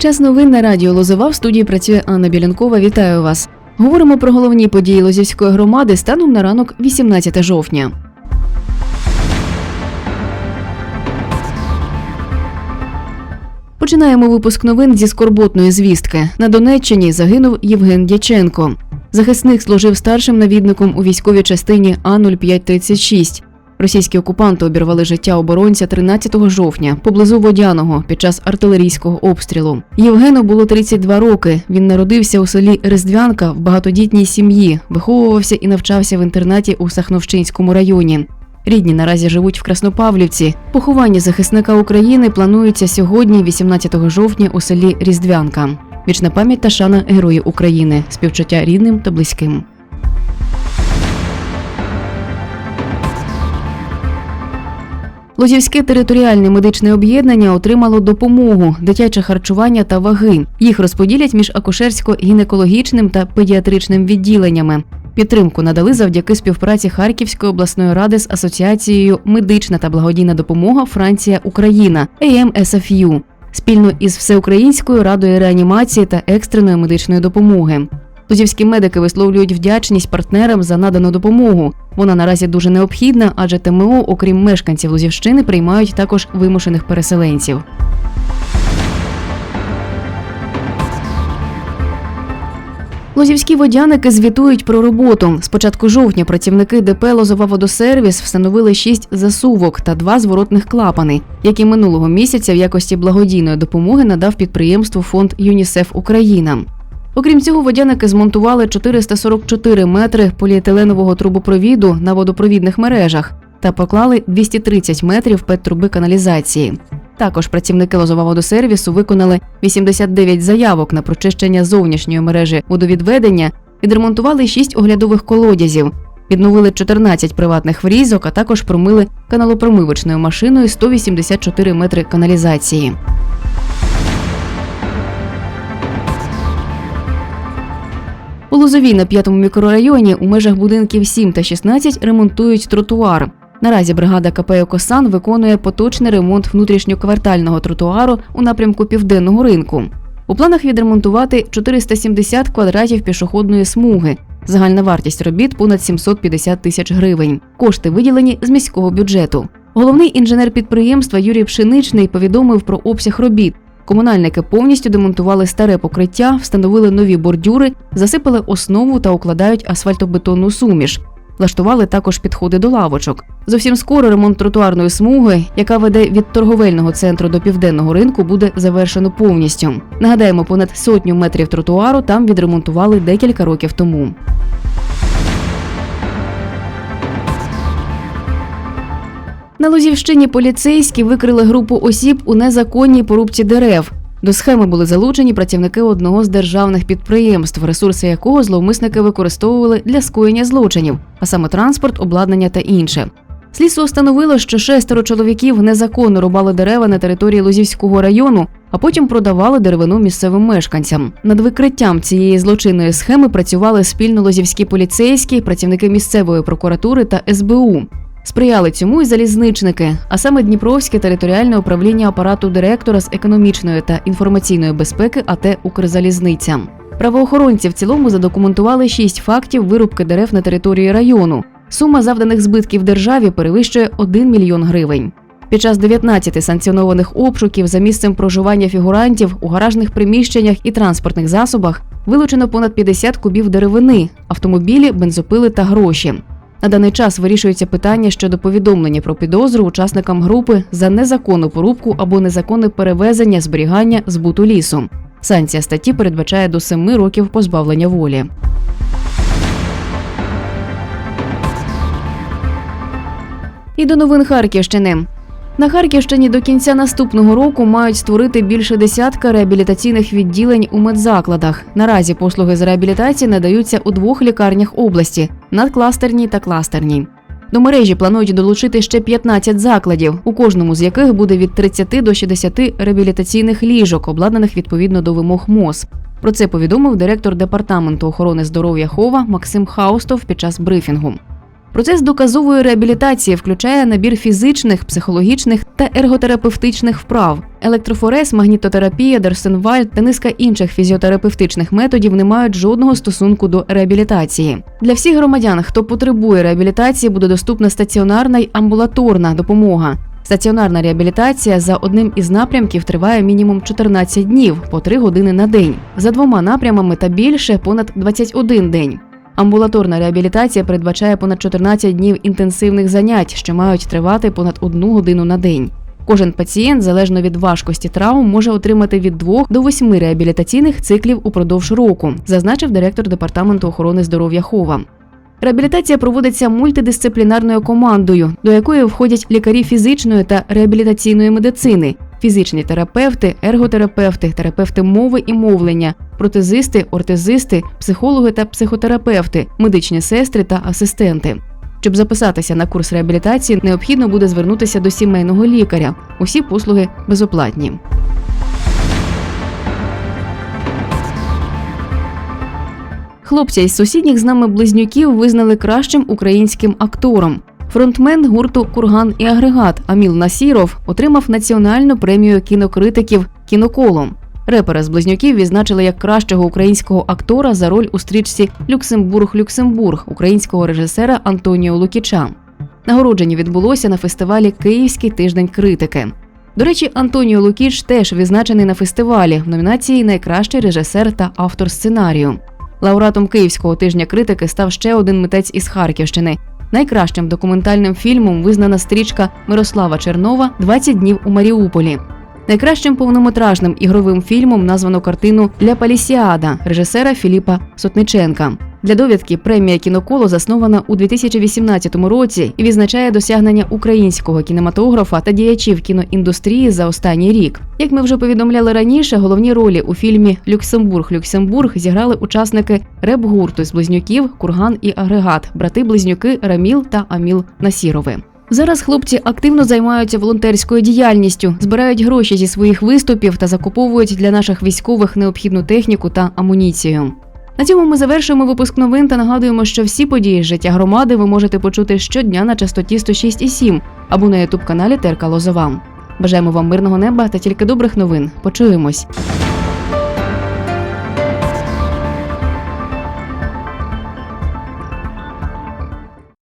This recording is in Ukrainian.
Час новин на радіо Лозова в студії працює Анна Білянкова. Вітаю вас. Говоримо про головні події Лозівської громади станом на ранок 18 жовтня. Починаємо випуск новин зі скорботної звістки. На Донеччині загинув Євген Дяченко. Захисник служив старшим навідником у військовій частині А 0536 Російські окупанти обірвали життя оборонця 13 жовтня поблизу Водяного під час артилерійського обстрілу. Євгену було 32 роки. Він народився у селі Рездвянка в багатодітній сім'ї, виховувався і навчався в інтернаті у Сахновщинському районі. Рідні наразі живуть в Краснопавлівці. Поховання захисника України планується сьогодні, 18 жовтня, у селі Різдвянка. Вічна пам'ять та шана Герої України, співчуття рідним та близьким. Лозівське територіальне медичне об'єднання отримало допомогу, дитяче харчування та ваги. Їх розподілять між акушерсько-гінекологічним та педіатричним відділеннями. Підтримку надали завдяки співпраці Харківської обласної ради з асоціацією Медична та благодійна допомога Франція Україна AMSFU спільно із Всеукраїнською радою реанімації та екстреної медичної допомоги. Лузівські медики висловлюють вдячність партнерам за надану допомогу. Вона наразі дуже необхідна, адже ТМО, окрім мешканців Лузівщини, приймають також вимушених переселенців. Лозівські водяники звітують про роботу. З початку жовтня працівники ДП Лозова водосервіс встановили шість засувок та два зворотних клапани, які минулого місяця в якості благодійної допомоги надав підприємству фонд ЮНІСЕФ Україна. Окрім цього, водяники змонтували 444 метри поліетиленового трубопровіду на водопровідних мережах та поклали 230 метрів петтруби каналізації. Також працівники Лозоваводосервісу виконали 89 заявок на прочищення зовнішньої мережі водовідведення, відремонтували 6 оглядових колодязів, відновили 14 приватних врізок, а також промили каналопромивочною машиною 184 метри каналізації. У Лозовій на п'ятому мікрорайоні у межах будинків 7 та 16 ремонтують тротуар. Наразі бригада КП «Окосан» виконує поточний ремонт внутрішньоквартального тротуару у напрямку південного ринку. У планах відремонтувати 470 квадратів пішохідної смуги. Загальна вартість робіт понад 750 тисяч гривень. Кошти виділені з міського бюджету. Головний інженер підприємства Юрій Пшеничний повідомив про обсяг робіт. Комунальники повністю демонтували старе покриття, встановили нові бордюри, засипали основу та укладають асфальтобетонну суміш. Влаштували також підходи до лавочок. Зовсім скоро ремонт тротуарної смуги, яка веде від торговельного центру до південного ринку, буде завершено повністю. Нагадаємо, понад сотню метрів тротуару там відремонтували декілька років тому. На Лозівщині поліцейські викрили групу осіб у незаконній порубці дерев. До схеми були залучені працівники одного з державних підприємств, ресурси якого зловмисники використовували для скоєння злочинів, а саме транспорт, обладнання та інше. Слідство встановило, що шестеро чоловіків незаконно рубали дерева на території Лозівського району, а потім продавали деревину місцевим мешканцям. Над викриттям цієї злочинної схеми працювали спільно лозівські поліцейські, працівники місцевої прокуратури та СБУ. Сприяли цьому і залізничники, а саме Дніпровське територіальне управління апарату директора з економічної та інформаційної безпеки АТ Укрзалізниця. Правоохоронці в цілому задокументували шість фактів вирубки дерев на території району. Сума завданих збитків державі перевищує 1 мільйон гривень. Під час 19 санкціонованих обшуків за місцем проживання фігурантів у гаражних приміщеннях і транспортних засобах вилучено понад 50 кубів деревини, автомобілі, бензопили та гроші. На даний час вирішується питання щодо повідомлення про підозру учасникам групи за незаконну порубку або незаконне перевезення, зберігання, збуту лісу. Санкція статті передбачає до семи років позбавлення волі. І до новин Харківщини. На Харківщині до кінця наступного року мають створити більше десятка реабілітаційних відділень у медзакладах. Наразі послуги з реабілітації надаються у двох лікарнях області надкластерній та кластерній. До мережі планують долучити ще 15 закладів, у кожному з яких буде від 30 до 60 реабілітаційних ліжок, обладнаних відповідно до вимог МОЗ. Про це повідомив директор департаменту охорони здоров'я Хова Максим Хаустов під час брифінгу. Процес доказової реабілітації включає набір фізичних, психологічних та ерготерапевтичних вправ. Електрофорез, магнітотерапія, Дерсенвальд та низка інших фізіотерапевтичних методів не мають жодного стосунку до реабілітації. Для всіх громадян, хто потребує реабілітації, буде доступна стаціонарна й амбулаторна допомога. Стаціонарна реабілітація за одним із напрямків триває мінімум 14 днів по 3 години на день. За двома напрямами та більше понад 21 день. Амбулаторна реабілітація передбачає понад 14 днів інтенсивних занять, що мають тривати понад одну годину на день. Кожен пацієнт, залежно від важкості травм, може отримати від 2 до 8 реабілітаційних циклів упродовж року, зазначив директор департаменту охорони здоров'я Хова. Реабілітація проводиться мультидисциплінарною командою, до якої входять лікарі фізичної та реабілітаційної медицини, фізичні терапевти, ерготерапевти, терапевти мови і мовлення, протезисти, ортезисти, психологи та психотерапевти, медичні сестри та асистенти. Щоб записатися на курс реабілітації, необхідно буде звернутися до сімейного лікаря. Усі послуги безоплатні. Хлопця із сусідніх з нами близнюків визнали кращим українським актором. Фронтмен гурту Курган і агрегат Аміл Насіров отримав національну премію кінокритиків кіноколом. Репера з близнюків відзначили як кращого українського актора за роль у стрічці Люксембург Люксембург українського режисера Антоніо Лукіча. Нагородження відбулося на фестивалі Київський тиждень критики. До речі, Антоніо Лукіч теж відзначений на фестивалі в номінації Найкращий режисер та автор сценарію. Лауреатом Київського тижня критики став ще один митець із Харківщини. Найкращим документальним фільмом визнана стрічка Мирослава Чернова «20 днів у Маріуполі. Найкращим повнометражним ігровим фільмом названо картину Ля Палісіада режисера Філіпа Сотниченка. Для довідки премія кіноколо заснована у 2018 році і відзначає досягнення українського кінематографа та діячів кіноіндустрії за останній рік. Як ми вже повідомляли раніше, головні ролі у фільмі Люксембург Люксембург зіграли учасники реп-гурту з близнюків Курган і Агрегат, брати-близнюки Раміл та Аміл Насірови. Зараз хлопці активно займаються волонтерською діяльністю, збирають гроші зі своїх виступів та закуповують для наших військових необхідну техніку та амуніцію. На цьому ми завершуємо випуск новин та нагадуємо, що всі події життя громади ви можете почути щодня на частоті 106,7 або на ютуб каналі Терка Лозова. Бажаємо вам мирного неба та тільки добрих новин. Почуємось.